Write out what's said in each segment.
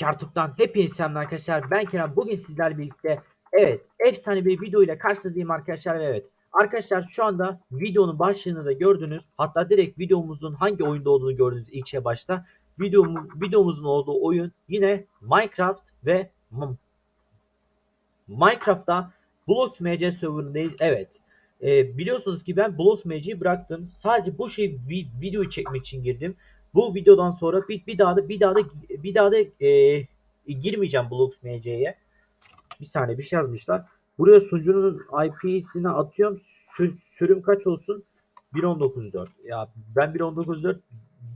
Kartuk'tan hepinize selamlar arkadaşlar. Ben Kenan. Bugün sizlerle birlikte evet efsane bir video ile karşınızdayım arkadaşlar. Evet arkadaşlar şu anda videonun başlığını da gördünüz. Hatta direkt videomuzun hangi oyunda olduğunu gördünüz ilk şey başta. Videomu, videomuzun olduğu oyun yine Minecraft ve Minecraft'ta Blox MC serverındayız. Evet. Ee, biliyorsunuz ki ben Blox MC'yi bıraktım. Sadece bu şey vi- videoyu çekmek için girdim. Bu videodan sonra bir, bir daha da bir daha da bir daha da e, girmeyeceğim Blox MC'ye. Bir saniye bir şey yazmışlar. Buraya sunucunun IP'sini atıyorum. Sür- sürüm kaç olsun? 1.19.4. Ya ben 1.19.4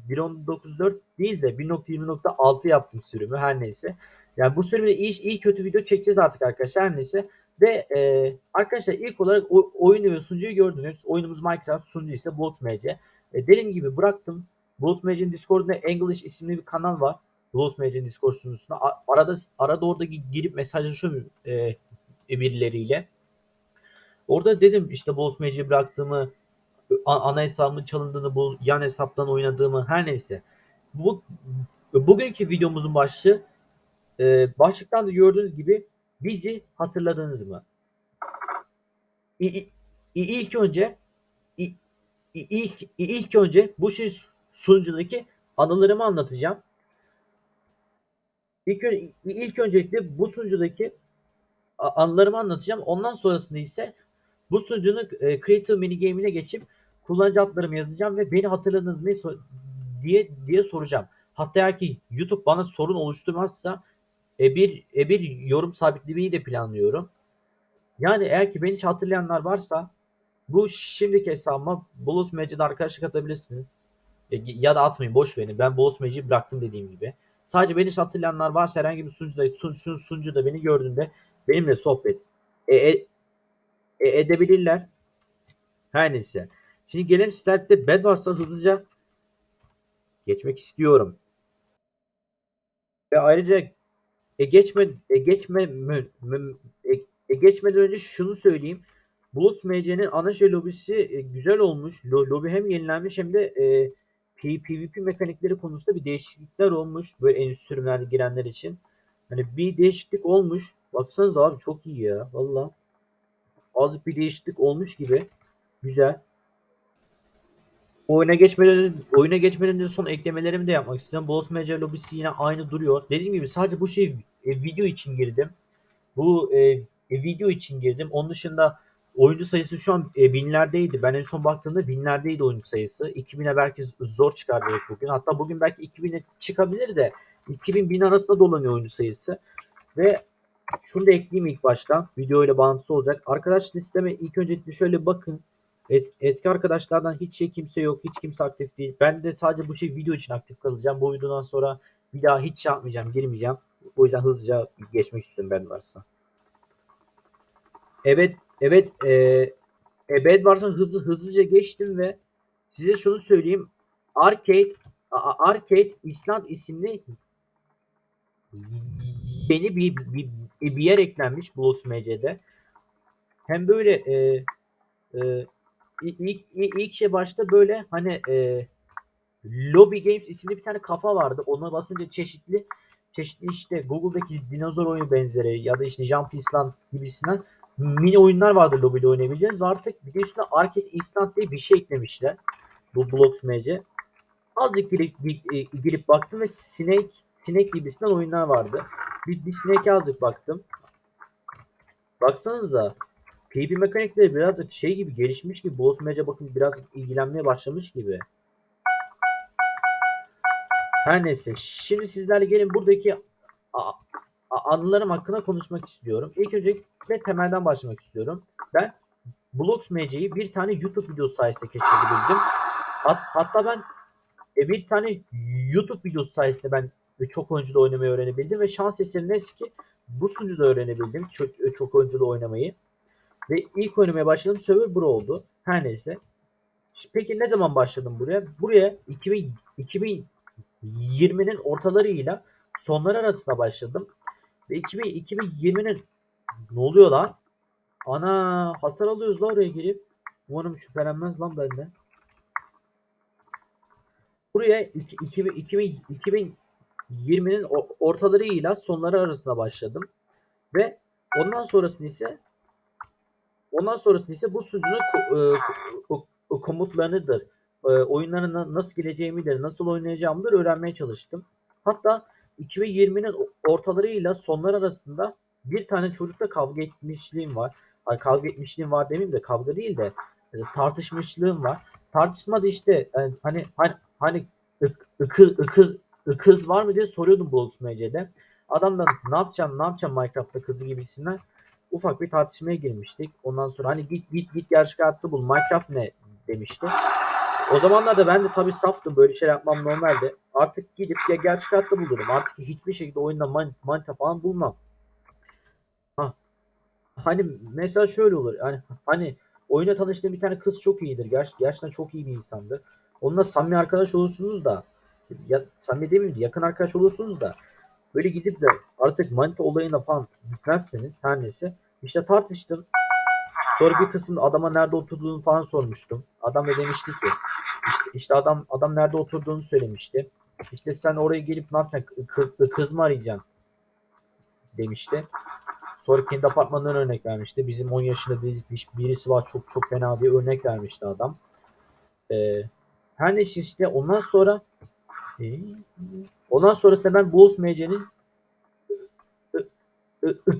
1.19.4 değil de 1.20.6 yaptım sürümü her neyse. Yani bu sürümde iyi, iyi kötü video çekeceğiz artık arkadaşlar her neyse. Ve e, arkadaşlar ilk olarak o, oyunu ve sunucuyu gördünüz. Oyunumuz Minecraft, sunucu ise BlotsMC. E, dediğim gibi bıraktım. BlotsMC'nin Discord'unda English isimli bir kanal var. BlotsMC'nin Discord sunucusunda. Arada arada orada gi- girip mesajlaşıyorum e, birileriyle. Orada dedim işte BlotsMC'yi bıraktığımı, a- ana hesabımın çalındığını, bu yan hesaptan oynadığımı her neyse. Bu bugünkü videomuzun başlığı e, başlıktan da gördüğünüz gibi bizi hatırladınız mı? İ- İlk önce ilk ilk önce bu şey sunucudaki anılarımı anlatacağım. İlk, ilk öncelikle bu sunucudaki anılarımı anlatacağım. Ondan sonrasında ise bu sunucunun e, Creative mini game'ine geçip kullanıcı adlarımı yazacağım ve beni hatırladınız mı diye diye soracağım. Hatta eğer ki YouTube bana sorun oluşturmazsa e, bir e, bir yorum sabitlemeyi de planlıyorum. Yani eğer ki beni hiç hatırlayanlar varsa bu şimdiki hesabıma Bulus Magic'de arkadaşlık atabilirsiniz. E, ya da atmayın boş verin. Ben Bulus Magic'i bıraktım dediğim gibi. Sadece beni hatırlayanlar varsa herhangi bir sunucuda, sun, sun, sunucuda beni gördüğünde benimle sohbet e, e, e, edebilirler. Her neyse. Şimdi gelelim sizlerle Bedwars'a hızlıca geçmek istiyorum. Ve ayrıca e geçme e geçme mü- mü- e, e geçmeden önce şunu söyleyeyim. Bulut MC'nin ana şey lobisi e, güzel olmuş. Lo- lobi hem yenilenmiş hem de e, PvP mekanikleri konusunda bir değişiklikler olmuş. Böyle endüstri sürümlerde girenler için. Hani bir değişiklik olmuş. Baksanıza abi çok iyi ya. Valla. Az bir değişiklik olmuş gibi. Güzel. Oyuna geçmeden oyuna geçmeden önce son eklemelerimi de yapmak istiyorum. Boss Major lobisi yine aynı duruyor. Dediğim gibi sadece bu şey e, video için girdim. Bu e, e, video için girdim. Onun dışında oyuncu sayısı şu an e, binlerdeydi. Ben en son baktığımda binlerdeydi oyuncu sayısı. 2000'e belki zor çıkar bugün. Hatta bugün belki 2000'e çıkabilir de 2000 bin arasında dolanıyor oyuncu sayısı. Ve şunu da ekleyeyim ilk başta. Video ile bağlantısı olacak. Arkadaş listeme ilk öncelikle şöyle bakın. Es- eski arkadaşlardan hiç şey kimse yok. Hiç kimse aktif değil. Ben de sadece bu şey video için aktif kalacağım. Bu videodan sonra bir daha hiç şey yapmayacağım. Girmeyeceğim. O yüzden hızlıca geçmek istiyorum ben varsa. Evet, evet. E, e, Bed Wars'a hızlı hızlıca geçtim ve size şunu söyleyeyim. Arcade Arcade İsland isimli yeni bir, bir, bir yer eklenmiş Blox MC'de. Hem böyle e, e, ilk, ilk, ilk şey başta böyle hani e, Lobby Games isimli bir tane kafa vardı. Ona basınca çeşitli çeşitli işte Google'daki dinozor oyunu benzeri ya da işte Jump Island gibisinden mini oyunlar vardı lobby'de oynayabileceğiz. Ve artık bir de üstüne Arcade Island diye bir şey eklemişler. Bu Blox MC. Azıcık girip, girip, girip baktım ve Snake Snake gibisinden oyunlar vardı. Bir, bir Snake'e azıcık baktım. Baksanıza PvP mekanikleri biraz şey gibi gelişmiş gibi Boss MC bakın biraz ilgilenmeye başlamış gibi. Her neyse. Şimdi sizlerle gelin buradaki anılarım hakkında konuşmak istiyorum. İlk öncelikle temelden başlamak istiyorum. Ben Blox MC'yi bir tane YouTube videosu sayesinde keşfedebildim. Hat, hatta ben e, bir tane YouTube videosu sayesinde ben çok oyunculu oynamayı öğrenebildim ve şans eseri neyse ki bu sunucuda öğrenebildim çok, e, çok oyunculu oynamayı. Ve ilk oynamaya başladığım server bura oldu. Her neyse. Peki ne zaman başladım buraya? Buraya 2000, 2020'nin ortalarıyla sonları arasında başladım. Ve 2000, 2020'nin ne oluyor lan? Ana hasar alıyoruz la oraya girip. Umarım şüphelenmez lan benden. Buraya 2000, 2000, 2000 20'nin o- ortalarıyla sonları arasında başladım. Ve ondan sonrasında ise ondan sonrasında ise bu ko- e, ko- ko- komutlarıdır. E, oyunların na- nasıl geleceğimidir, nasıl oynayacağımdır öğrenmeye çalıştım. Hatta 2020'nin o- ortalarıyla sonlar arasında bir tane çocukla kavga etmişliğim var. Ay, kavga etmişliğim var demeyeyim de kavga değil de e, tartışmışlığım var. Tartışma da işte e, hani hani hani ık- ıkı- ıkız kız var mı diye soruyordum Blox MC'de. Adam da ne yapacağım ne yapacağım Minecraft'ta kızı gibisinden ufak bir tartışmaya girmiştik. Ondan sonra hani git git git gerçek hayatta bul Minecraft ne demişti. O zamanlarda ben de tabii saftım böyle şeyler yapmam normalde. Artık gidip ya gerçek hayatta bulurum. Artık hiçbir şekilde oyunda man manita falan bulmam. Ha. Hani mesela şöyle olur. Hani hani oyuna tanıştığım bir tane kız çok iyidir. Ger gerçekten çok iyi bir insandır. Onunla samimi arkadaş olursunuz da ya samimi demeyeyim de yakın arkadaş olursunuz da böyle gidip de artık manita olayına falan gitmezseniz her neyse işte tartıştım. Sonra bir kısım adama nerede oturduğunu falan sormuştum. Adam da demişti ki işte, işte adam adam nerede oturduğunu söylemişti. İşte sen oraya gelip ne yapacaksın? Kız, kız mı arayacaksın? Demişti. Sonra kendi apartmanından örnek vermişti. Bizim 10 yaşında bir, bir- birisi var çok çok fena diye örnek vermişti adam. Ee, her neyse işte ondan sonra ee, ondan sonrasında ben Bulls MC'nin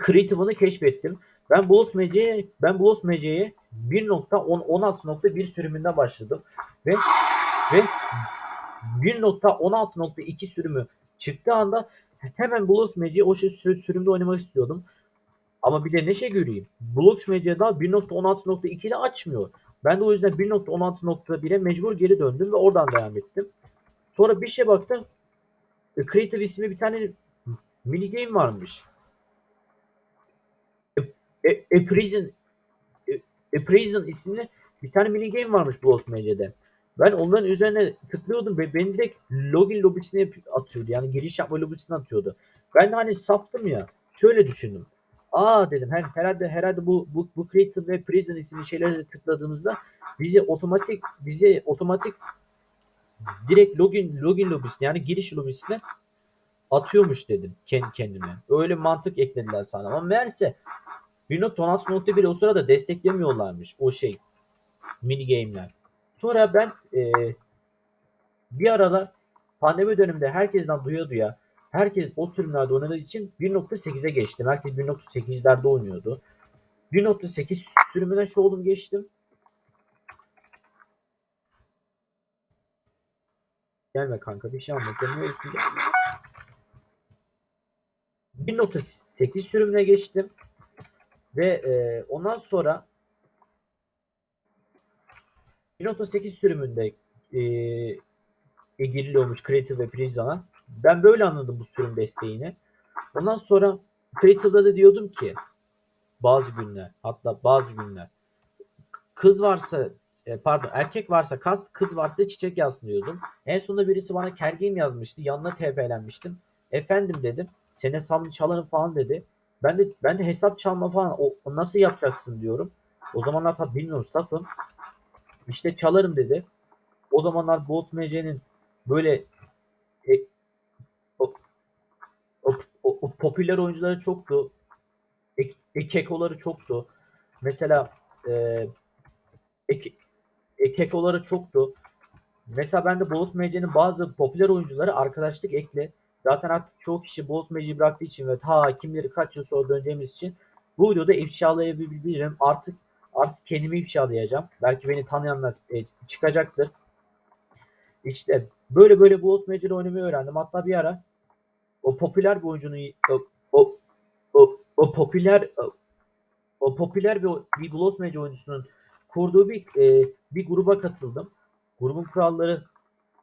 Creative'ını keşfettim. Ben Bulls MC'ye ben Bulls MC'ye 1.16.1 sürümünde başladım ve ve 1.16.2 sürümü çıktığı anda hemen Blocks Magic'i o şey sür- sürümde oynamak istiyordum. Ama bir de ne şey göreyim. Magic'e daha 1.16.2 ile açmıyor. Ben de o yüzden 1.16.1'e mecbur geri döndüm ve oradan devam ettim. Sonra bir şey baktım. e, Creative isimli bir tane mini game varmış. E, e, e Prison e, e Prison isimli bir tane mini game varmış Blocks Magic'de. Ben onların üzerine tıklıyordum ve beni direkt login lobisine atıyordu. Yani giriş yapma lobisine atıyordu. Ben de hani saftım ya. Şöyle düşündüm. Aa dedim her, herhalde herhalde bu bu bu Creative ve Prison isimli şeylere tıkladığımızda bizi otomatik bizi otomatik direkt login login lobisine yani giriş lobisine atıyormuş dedim kendi kendime. Öyle mantık eklediler sana. Ama meğerse 1.16.1 o sırada desteklemiyorlarmış o şey mini game'ler. Sonra ben e, bir aralar pandemi döneminde herkesten duya duya herkes o sürümlerde oynadığı için 1.8'e geçtim. Herkes 1.8'lerde oynuyordu. 1.8 sürümüne şu oldum geçtim. Gelme kanka bir şey? Gelme. 1.8 sürümüne geçtim. Ve e, ondan sonra 1.8 sürümünde e, e, giriliyormuş Creative ve Prison'a. Ben böyle anladım bu sürüm desteğini. Ondan sonra Creative'da da diyordum ki bazı günler hatta bazı günler kız varsa e, pardon erkek varsa kaz kız varsa çiçek yazsın diyordum. En sonunda birisi bana kergeyim yazmıştı. Yanına TP'lenmiştim. Efendim dedim. Senin hesabını çalarım falan dedi. Ben de ben de hesap çalma falan o, nasıl yapacaksın diyorum. O zamanlar tabii bilmiyorum safım. İşte çalarım dedi. O zamanlar Bolt MC'nin böyle e, o, o, o, popüler oyuncuları çoktu. Ek, e, kekoları çoktu. Mesela e, ek, e, kekoları çoktu. Mesela ben de Boğaz MC'nin bazı popüler oyuncuları arkadaşlık ekle. Zaten artık çoğu kişi Boğaz MC'yi bıraktığı için ve ta kimleri kaç yıl sonra döneceğimiz için bu videoda ifşalayabilirim. Artık artık kendimi ifşalayacağım. Belki beni tanıyanlar e, çıkacaktır. İşte böyle böyle Boğaz MC'de oynamayı öğrendim. Hatta bir ara o popüler bir oyuncunun o, o, o, o popüler o, o popüler bir, bir Bloss Mage oyuncusunun kurduğu bir e, bir gruba katıldım. Grubun kuralları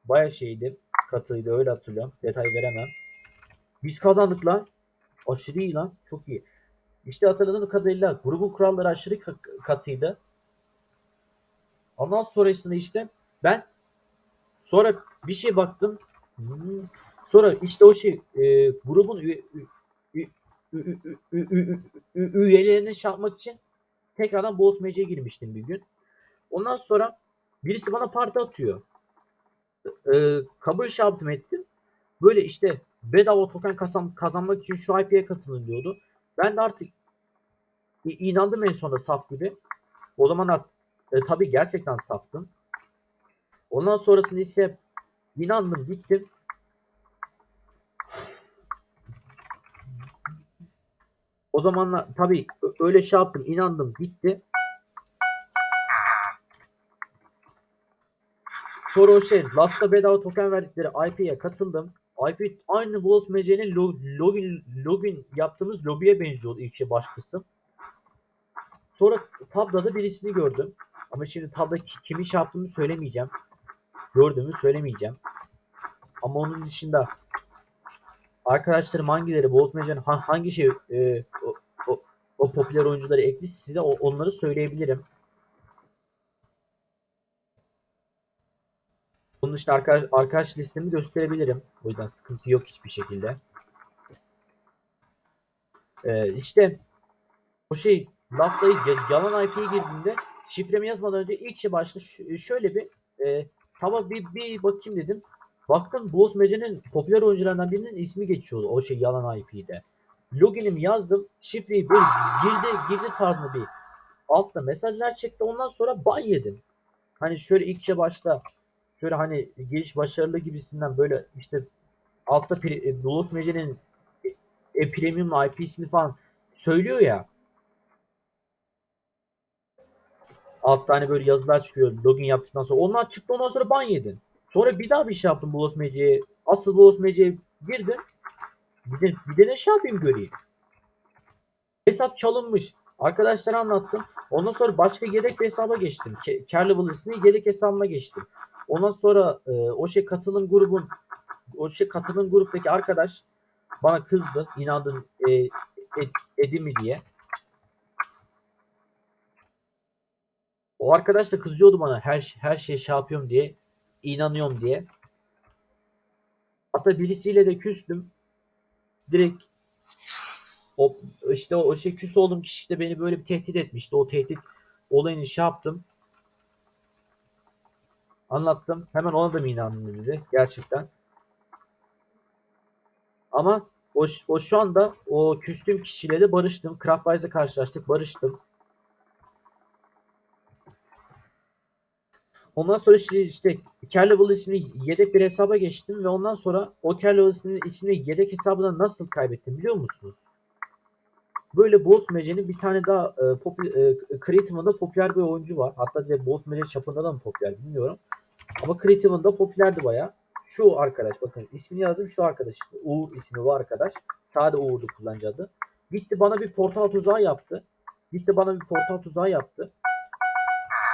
baya şeydi. Katıydı öyle hatırlıyorum. Detay veremem. Biz kazandık lan. Aşırı iyi lan. Çok iyi. İşte hatırladığım kadarıyla grubun kuralları aşırı ka- katıydı. Ondan sonrasında işte ben sonra bir şey baktım. Hmm. Sonra işte o şey e, grubun üye, ü- ü- ü- ü- ü- ü- ü- üyelerini şey yapmak için tekrardan Boğaz Mage'e girmiştim bir gün. Ondan sonra birisi bana parti atıyor. Ee, kabul şartım ettim. Böyle işte bedava token kazan, kazanmak için şu IP'ye katılın diyordu. Ben de artık i- inandım en sonunda saf gibi. O zamanlar e, tabii gerçekten saftım. Ondan sonrasında ise inandım gittim. O zamanlar tabii öyle şey yaptım inandım gitti. Sonra o şey Last'a bedava token verdikleri IP'ye katıldım. IP aynı MC'nin lo- login, login yaptığımız lobiye benziyordu ilk şey baş. Sonra tabloda birisini gördüm. Ama şimdi tabda ki- kimin şey yaptığını söylemeyeceğim. Gördüğümü söylemeyeceğim. Ama onun dışında arkadaşlarım hangileri ha- hangi şey e, o, o, o popüler oyuncuları ekli size o- onları söyleyebilirim. Bunun dışında arkadaş, arkadaş listemi gösterebilirim. O yüzden sıkıntı yok hiçbir şekilde. Ee, işte o şey laflayı yalan IP'ye girdiğimde şifremi yazmadan önce ilk şey başta şöyle bir e, tamam bir, bir bakayım dedim. Baktım Boz Mece'nin popüler oyuncularından birinin ismi geçiyordu o şey yalan IP'de. Login'imi yazdım. Şifreyi böyle girdi girdi tarzında bir altta mesajlar çıktı. Ondan sonra ban yedim. Hani şöyle ilk şey başta şöyle hani giriş başarılı gibisinden böyle işte altta e, Bulut Mece'nin e, e, premium IP'sini falan söylüyor ya. Altta hani böyle yazılar çıkıyor login yaptıktan sonra. Onlar çıktı ondan sonra ban yedin. Sonra bir daha bir şey yaptım Bulos Mece'ye. Asıl Bulos Mece'ye girdim. Bir de, bir de ne şey yapayım göreyim. Hesap çalınmış. Arkadaşlara anlattım. Ondan sonra başka yedek bir hesaba geçtim. Ke- Carnival ismi yedek hesabıma geçtim. Ondan sonra e, o şey katılım grubun o şey katılım gruptaki arkadaş bana kızdı. İnandın e, ed, edi mi diye. O arkadaş da kızıyordu bana her her şey şey yapıyorum diye. İnanıyorum diye. Hatta birisiyle de küstüm. Direkt o işte o şey küs olduğum kişi işte beni böyle bir tehdit etmişti. O tehdit olayını şey yaptım. Anlattım. Hemen ona da mı inandın dedi. Gerçekten. Ama o, o şu anda o küstüğüm kişiyle de barıştım. Craftwise'la karşılaştık. Barıştım. Ondan sonra işte, işte Carnival ismini yedek bir hesaba geçtim ve ondan sonra o Carnival ismini, ismini yedek hesabına nasıl kaybettim biliyor musunuz? Böyle Boss Mage'nin bir tane daha e, popüler, e, Creative'ında popüler bir oyuncu var. Hatta de Boss Mage çapında da mı popüler bilmiyorum. Ama Creative'ında popülerdi baya. Şu arkadaş bakın ismini yazdım şu arkadaş işte. Uğur ismi bu arkadaş. Sade Uğur'du kullanıcı adı. Gitti bana bir portal tuzağı yaptı. Gitti bana bir portal tuzağı yaptı.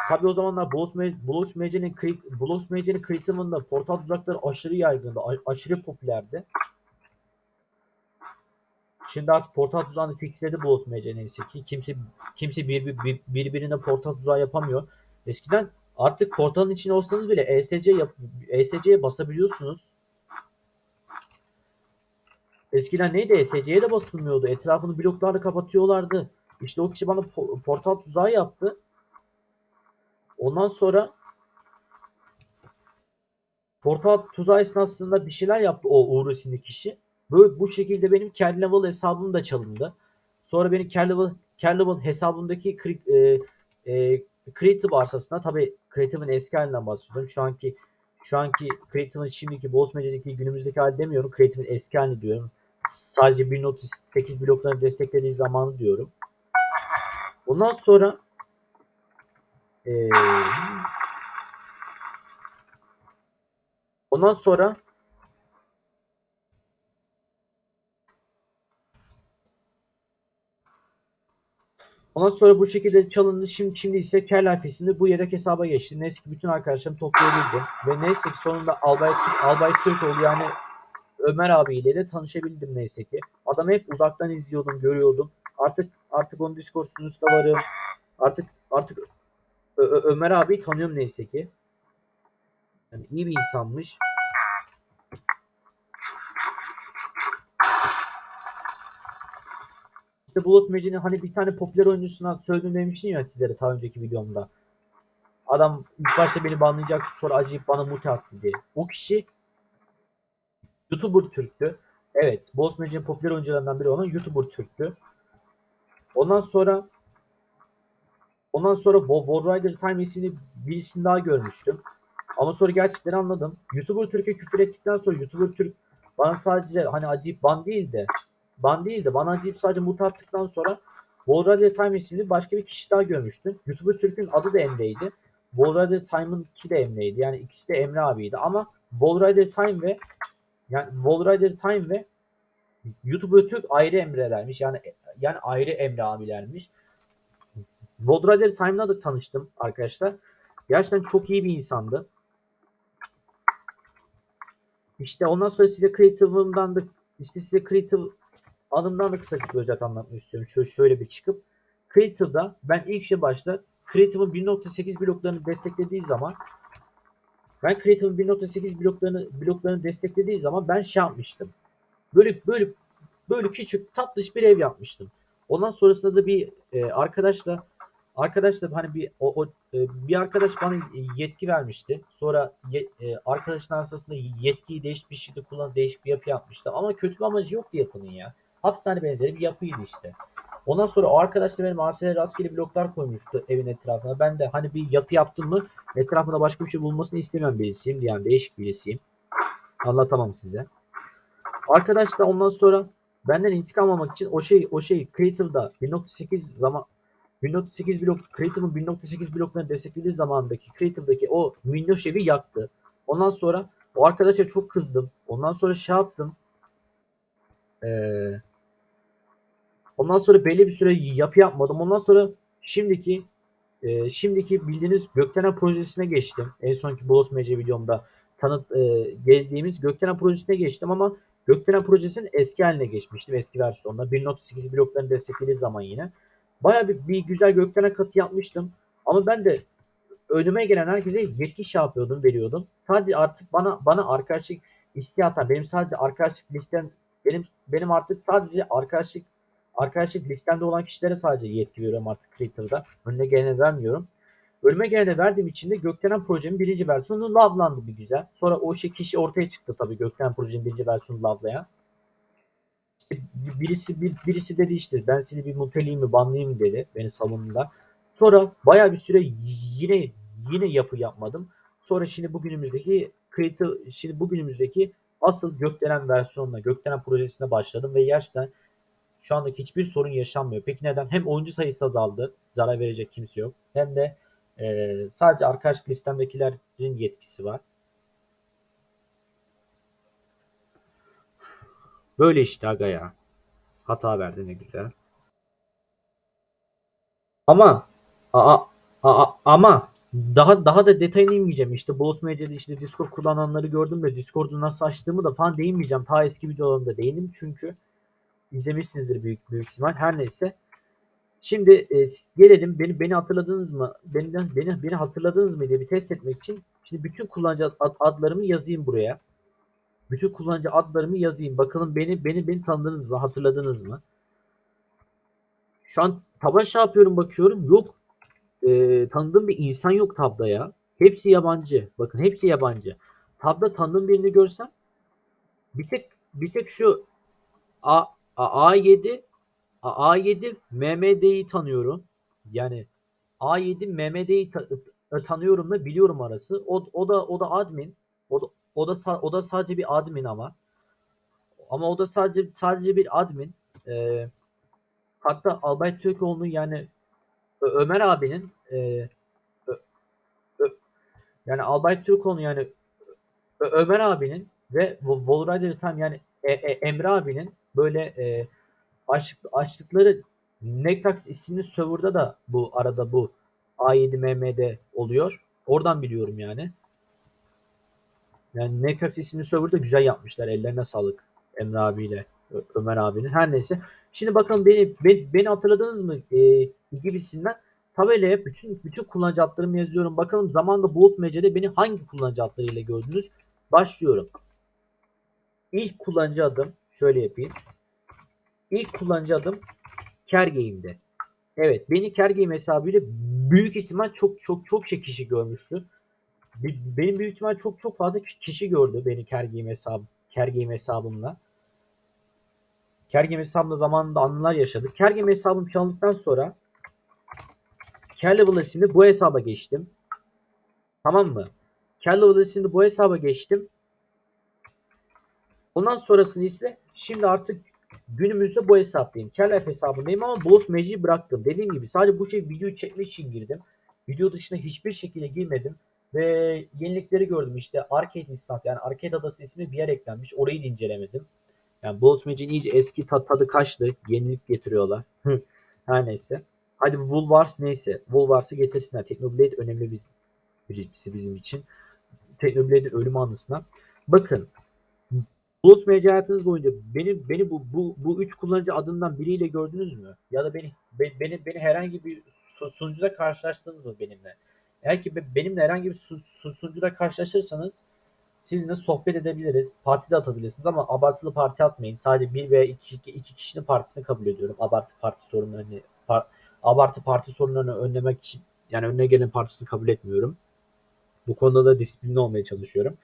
Tabi o zamanlar Blox Mage'nin Blox Mage'nin Creative'ında portal tuzakları aşırı yaygındı. aşırı popülerdi. Şimdi artık portal tuzağını fixledi Blox Mage neyse ki. Kimse kimse bir, bir, birbirine portal tuzağı yapamıyor. Eskiden artık portalın içine olsanız bile ESC yap, ESC'ye basabiliyorsunuz. Eskiden neydi? ESC'ye de basılmıyordu. Etrafını bloklarla kapatıyorlardı. İşte o kişi bana po- portal tuzağı yaptı. Ondan sonra portal tuzağı esnasında bir şeyler yaptı o Uğur isimli kişi. Böyle bu şekilde benim Care Level hesabım da çalındı. Sonra benim Care Level, Care Level hesabımdaki e, e, Creative arsasına tabi Creative'ın eski halinden bahsediyorum. Şu anki şu anki Creative'ın şimdiki Boss Mage'deki günümüzdeki hali demiyorum. Creative'ın eski halini diyorum. Sadece 1.38 bloklarını desteklediği zamanı diyorum. Ondan sonra eee Ondan sonra Ondan sonra bu şekilde çalındı. Şimdi, şimdi ise Kel Alfesi'nde bu yedek hesaba geçti. Neyse ki bütün arkadaşlarımı toplayabildim. Ve neyse ki sonunda Albay, Albay Türkoğlu yani Ömer abiyle de tanışabildim neyse ki. Adamı hep uzaktan izliyordum, görüyordum. Artık artık onun Discord sunucusunda varım. Artık artık Ö- Ömer abi tanıyorum neyse ki. Yani iyi bir insanmış. İşte Bulut Meci'nin hani bir tane popüler oyuncusuna söyledim demiştim ya sizlere daha önceki videomda. Adam ilk başta beni banlayacaktı sonra acıyıp bana mute attı diye. O kişi YouTuber Türktü. Evet. Boss Magic'in popüler oyuncularından biri olan YouTuber Türk'tü. Ondan sonra ondan sonra Bo- Bo Rider Time isimli birisini daha görmüştüm. Ama sonra gerçekten anladım. YouTuber Türk'e küfür ettikten sonra YouTuber Türk bana sadece hani acayip ban değil de ban değil de bana acayip sadece mut attıktan sonra Bo Rider Time isimli başka bir kişi daha görmüştüm. YouTuber Türk'ün adı da Emre'ydi. Bo Rider Time'ınki de Emre'ydi. Yani ikisi de Emre abiydi. Ama Bo Rider Time ve yani Bo Rider Time ve YouTuber Türk ayrı Emre'lermiş. Yani yani ayrı Emre abilermiş. Bo Rider Time'la da tanıştım arkadaşlar. Gerçekten çok iyi bir insandı. İşte ondan sonra size Creative'ımdan da işte size Creative anımdan da kısa bir özet anlatmak istiyorum. Şöyle, şöyle bir çıkıp Creative'da ben ilk şey başta Creative'ın 1.8 bloklarını desteklediği zaman ben Creative'ın 1.8 bloklarını bloklarını desteklediği zaman ben şey yapmıştım. Böyle böyle böyle küçük tatlış bir ev yapmıştım. Ondan sonrasında da bir e, arkadaşla arkadaşla hani bir o, o e, bir arkadaş bana yetki vermişti. Sonra ye, e, arkadaşın arasında yetkiyi değişik bir şekilde kullanıp değişik bir yapı yapmıştı. Ama kötü bir amacı yoktu yapının ya. Hapishane benzeri bir yapıydı işte. Ondan sonra o arkadaş da benim arsaya rastgele bloklar koymuştu evin etrafına. Ben de hani bir yapı yaptım mı etrafında başka bir şey bulmasını istemem birisiyim. Yani değişik birisiyim. Anlatamam size. Arkadaş da ondan sonra benden intikam almak için o şey o şey Creative'da 1.8 zaman 1.8 blok Creative'ın 1.8 bloklarını desteklediği zamandaki Creative'daki o minnoş evi yaktı. Ondan sonra o arkadaşa çok kızdım. Ondan sonra şey yaptım. Ee, ondan sonra belli bir süre yapı yapmadım. Ondan sonra şimdiki e, şimdiki bildiğiniz Gökdelen projesine geçtim. En sonki Bolos MC videomda tanıt e, gezdiğimiz Gökdelen projesine geçtim ama Gökdelen projesinin eski haline geçmiştim. Eski versiyonda. 1.8 bloklarını desteklediği zaman yine. Baya bir, bir güzel Gökdelen katı yapmıştım. Ama ben de önüme gelen herkese yetki şey yapıyordum, veriyordum. Sadece artık bana bana arkadaşlık isteği atan, benim sadece arkadaşlık listem benim benim artık sadece arkadaşlık arkadaşlık listemde olan kişilere sadece yetki veriyorum artık Creative'da. Önüne gelene vermiyorum. Önüme gelene verdiğim için de Gökdelen projenin birinci versiyonu lavlandı bir güzel. Sonra o şey kişi ortaya çıktı tabii Gökdelen projenin birinci versiyonu lavlayan. Birisi bir, birisi dedi işte ben seni bir muteleyim mi banlayayım dedi beni savundular. Sonra baya bir süre yine yine yapı yapmadım. Sonra şimdi bugünümüzdeki Creative şimdi bugünümüzdeki asıl Gökdelen versiyonuna, Gökdelen projesine başladım ve gerçekten şu andaki hiçbir sorun yaşanmıyor. Peki neden? Hem oyuncu sayısı azaldı. Zarar verecek kimse yok. Hem de e, sadece arkadaşlık listemdekilerin yetkisi var. Böyle işte aga ya. Hata verdi ne güzel. Ama a, a, a, ama daha daha da detayına inmeyeceğim. İşte Boss Media'da işte Discord kullananları gördüm de Discord'u nasıl açtığımı da falan değinmeyeceğim. Ta eski videolarımda değinim çünkü izlemişsinizdir büyük büyük ihtimal. Her neyse. Şimdi e, gelelim beni beni hatırladınız mı? Beni beni beni hatırladınız mı diye bir test etmek için şimdi bütün kullanıcı ad, adlarımı yazayım buraya. Bütün kullanıcı adlarımı yazayım. Bakalım beni beni beni tanıdınız mı? Hatırladınız mı? Şu an taba şey yapıyorum bakıyorum. Yok. E, tanıdığım bir insan yok tabda ya. Hepsi yabancı. Bakın hepsi yabancı. Tabda tanıdığım birini görsem bir tek bir tek şu A, A A7 A- A7 MMD'yi tanıyorum. Yani A7 MMD'yi ta- tanıyorum da biliyorum arası. O, o da o da admin. O da o da o da sadece bir admin ama. Ama o da sadece sadece bir admin. Ee, hatta Albay Türkoğlu'nun yani Ömer abinin e, Ö- Ö- yani Albay Türkoğlu'nun yani Ö- Ömer abinin ve Volrider tam yani E- E- Emre abinin böyle e, açlık, açlıkları Nectax isimli serverda da bu arada bu A7MM'de oluyor. Oradan biliyorum yani. Yani Nectax isimli serverda güzel yapmışlar. Ellerine sağlık Emre abiyle Ö- Ömer abinin. Her neyse. Şimdi bakın beni beni, beni hatırladınız mı e, gibisinden tabelaya bütün bütün kullanıcı adlarımı yazıyorum. Bakalım zamanda Bulut Mece'de beni hangi kullanıcı adlarıyla gördünüz? Başlıyorum. İlk kullanıcı adım şöyle yapayım. İlk kullanıcı adım Kergame'de. Evet beni Kergame hesabıyla büyük ihtimal çok çok çok kişi görmüştü. Be- Benim büyük ihtimal çok çok fazla kişi gördü beni Kergame hesabı Kergame hesabımla. Kergem hesabımda zamanında anılar yaşadık. Kergem hesabım çalındıktan sonra Carlevel isimli bu hesaba geçtim. Tamam mı? Carlevel isimli bu hesaba geçtim. Ondan sonrasını ise şimdi artık günümüzde bu hesaptayım. Carlevel hesabındayım ama Boss Magic'i bıraktım. Dediğim gibi sadece bu şey video çekmek için girdim. Video dışında hiçbir şekilde girmedim. Ve yenilikleri gördüm işte Arcade Instant yani Arcade Adası ismi bir yer eklenmiş. Orayı da incelemedim. Yani Boss Magic'in iyice eski tat, tadı kaçtı. Yenilik getiriyorlar. Her neyse. Hadi Woolwars neyse. Woolwars'ı getirsinler. Technoblade önemli bir birisi bizim için. Technoblade'in ölüm anısına. Bakın. Boss Magic hayatınız boyunca beni beni bu bu bu üç kullanıcı adından biriyle gördünüz mü? Ya da beni be- beni beni herhangi bir su- sunucuda karşılaştınız mı benimle? Eğer ki be- benimle herhangi bir su- su- sunucuda karşılaşırsanız sizinle sohbet edebiliriz. Parti de atabilirsiniz ama abartılı parti atmayın. Sadece bir veya iki, iki, iki kişinin partisini kabul ediyorum. Abartı parti sorunlarını par- abartı parti sorunlarını önlemek için yani önüne gelen partisini kabul etmiyorum. Bu konuda da disiplinli olmaya çalışıyorum.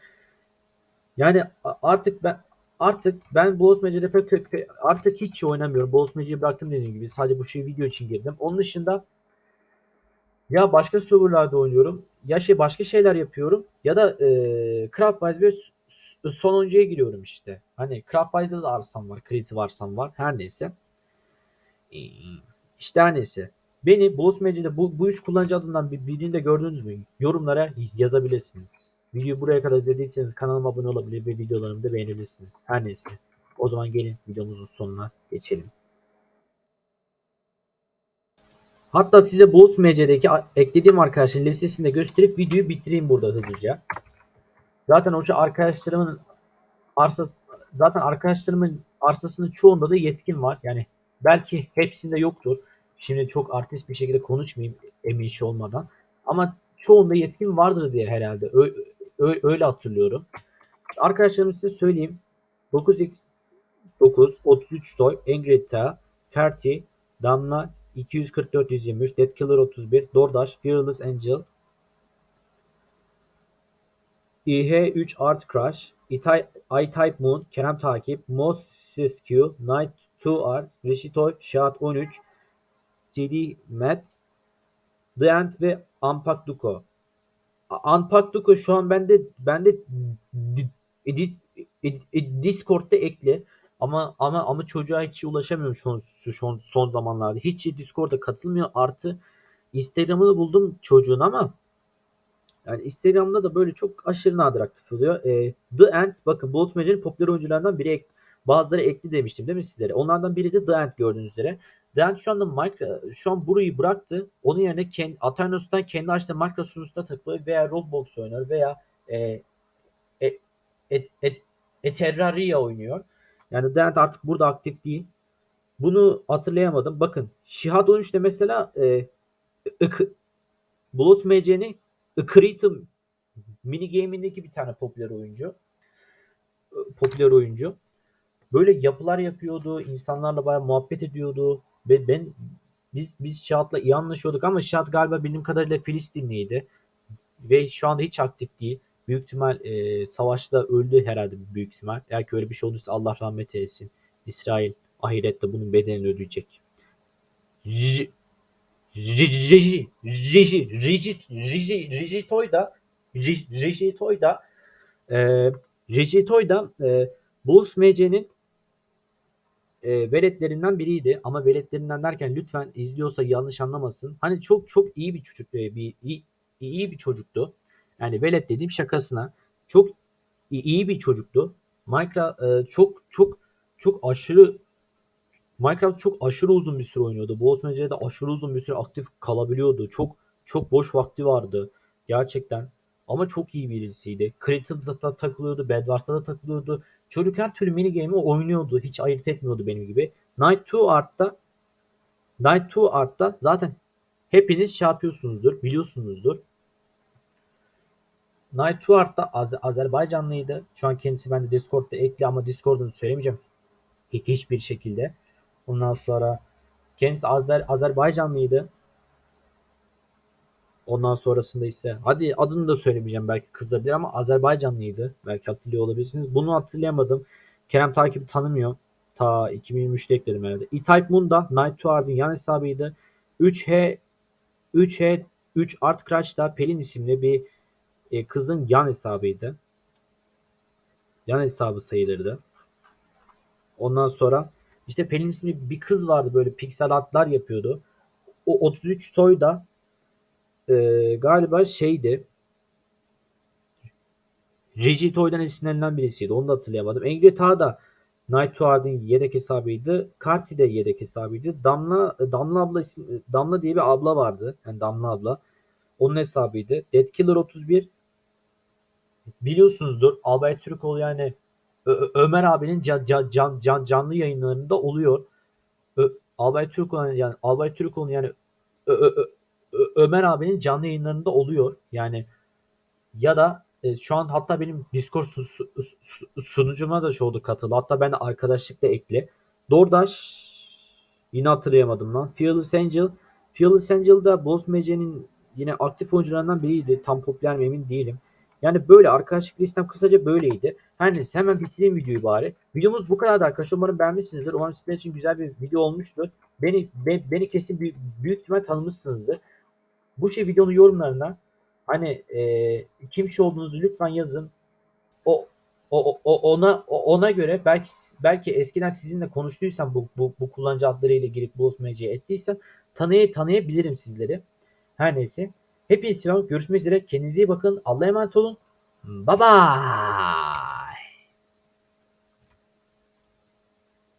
Yani artık ben artık ben Boğaz Magic'de pek, pek- artık hiç oynamıyorum. Magic'i bıraktım dediğim gibi. Sadece bu şey video için girdim. Onun dışında ya başka serverlarda oynuyorum. Ya şey başka şeyler yapıyorum. Ya da e, Craftwise s- sonuncuya giriyorum işte. Hani Craftwise'da da arsam var. Creative arsam var. Her neyse. İşte her neyse. Beni Boss Magic'de bu, bu üç kullanıcı adından bir, birini de gördünüz mü? Yorumlara yazabilirsiniz. Videoyu buraya kadar izlediyseniz kanalıma abone olabilir ve videolarımı da beğenebilirsiniz. Her neyse. O zaman gelin videomuzun sonuna geçelim. Hatta size Boss Magic'deki a- eklediğim arkadaşların listesini de gösterip videoyu bitireyim burada hızlıca. Zaten o arkadaşlarımın arsası zaten arkadaşlarımın arsasının çoğunda da yetkin var. Yani belki hepsinde yoktur. Şimdi çok artist bir şekilde konuşmayayım emin işi olmadan. Ama çoğunda yetkin vardır diye herhalde. Ö- öyle hatırlıyorum. Arkadaşlarım size söyleyeyim. 9x 9, 33 toy, Engretta, Kerti, Damla, 244 123, Dead Killer 31, Dordash, Fearless Angel, İH3 Art Crush, I-Type Moon, Kerem Takip, Moses Q, Night 2 Art, Rishitoy, Şahat 13, CD Matt, The End ve Ampak Duko. Ampak Duko şu an bende bende di- Discord'da ekli. Ama ama ama çocuğa hiç ulaşamıyorum şu son, son zamanlarda. Hiç Discord'a katılmıyor. Artı Instagram'ını buldum çocuğun ama yani Instagram'da da böyle çok aşırı nadir aktif oluyor. Ee, The End bakın Bolt Magic'in popüler oyuncularından biri ek- bazıları ekli demiştim değil mi sizlere? Onlardan biri de The End gördüğünüz üzere. The End şu anda Minecraft, şu an burayı bıraktı. Onun yerine kendi, Aternos'tan kendi açtığı sunucusunda takılıyor veya Roblox oynuyor veya e, e, et, et, Eterraria oynuyor. Yani End artık burada aktif değil. Bunu hatırlayamadım. Bakın Şihat 13'te mesela e, ık- Bulut MC'nin Creative mini game'indeki bir tane popüler oyuncu. Ee, Popüler oyuncu. Böyle yapılar yapıyordu. insanlarla bayağı muhabbet ediyordu. Ve ben biz biz Şahat'la iyi anlaşıyorduk ama Şahat galiba bildiğim kadarıyla Filistinliydi. Ve şu anda hiç aktif değil. Büyük ihtimal e, savaşta öldü herhalde büyük ihtimal. Eğer ki öyle bir şey olduysa Allah rahmet eylesin. İsrail ahirette bunun bedelini ödeyecek. E, Reji Toy'da e, Bulls MC'nin e, veletlerinden biriydi ama veletlerinden derken lütfen izliyorsa yanlış anlamasın. Hani çok çok iyi bir çocuk e, bir iyi, iyi bir çocuktu. Yani velet dediğim şakasına çok iyi, bir çocuktu. Minecraft e, çok çok çok aşırı Minecraft çok aşırı uzun bir süre oynuyordu. Boğaz Mece'de aşırı uzun bir süre aktif kalabiliyordu. Çok çok boş vakti vardı. Gerçekten. Ama çok iyi birisiydi. Creative'da da takılıyordu. Bedwars'ta da takılıyordu. Çocuk her türlü mini game'i oynuyordu. Hiç ayırt etmiyordu benim gibi. Night 2 Art'ta Night 2 Art'ta zaten hepiniz şey yapıyorsunuzdur. Biliyorsunuzdur. Night 2 Art'ta Az- Azerbaycanlıydı. Şu an kendisi bende Discord'da ekli ama Discord'unu söylemeyeceğim. Hiç, hiçbir şekilde. Ondan sonra kendisi Azer, Azerbaycanlıydı. Ondan sonrasında ise hadi adını da söylemeyeceğim belki kızabilir ama Azerbaycanlıydı. Belki hatırlıyor olabilirsiniz. Bunu hatırlayamadım. Kerem Takip'i tanımıyor. Ta 2023'te ekledim herhalde. E-Type Moon'da Night to Ard'ın yan hesabıydı. 3H 3H 3 Art Crush'da Pelin isimli bir e, kızın yan hesabıydı. Yan hesabı sayılırdı. Ondan sonra işte Pelin isimli bir kız vardı böyle piksel artlar yapıyordu. O 33 Toy da e, galiba şeydi. Reggie Toy'dan esinlenilen birisiydi. Onu da hatırlayamadım. Angry Tağ da Night to Hard'in yedek hesabıydı. Carti de yedek hesabıydı. Damla Damla abla ismi, Damla diye bir abla vardı. Yani Damla abla. Onun hesabıydı. Dead Killer 31 biliyorsunuzdur. Albay Türkoğlu yani Ö- Ömer abinin can, can, can, can- canlı yayınlarında oluyor. Ö- Albay Türkoğlu yani Albay Türkoğlu yani Ö- Ö- Ö- Ömer abinin canlı yayınlarında oluyor. Yani ya da e, şu an hatta benim Discord su- su- su- sunucuma da şu oldu katılı. Hatta ben arkadaşlıkla ekle. Dordaş yine hatırlayamadım lan. Fearless Angel. Fearless Angel da Boss Mece'nin yine aktif oyuncularından biriydi. Tam popüler mi emin değilim. Yani böyle arkadaşlık listem kısaca böyleydi. Her neyse hemen bitireyim videoyu bari. Videomuz bu kadardı arkadaşlar. Umarım beğenmişsinizdir. Umarım sizler için güzel bir video olmuştur. Beni be- beni kesin büyük, büyük ihtimal tanımışsınızdır. Bu şey videonun yorumlarına hani e, kim kişi olduğunuzu lütfen yazın. O o, o ona ona göre belki belki eskiden sizinle konuştuysam bu bu, bu kullanıcı adlarıyla girip MC ettiysem tanıya tanıyabilirim sizleri. Her neyse. Hepinize selam. Görüşmek üzere. Kendinize iyi bakın. Allah'a emanet olun. Bye bye.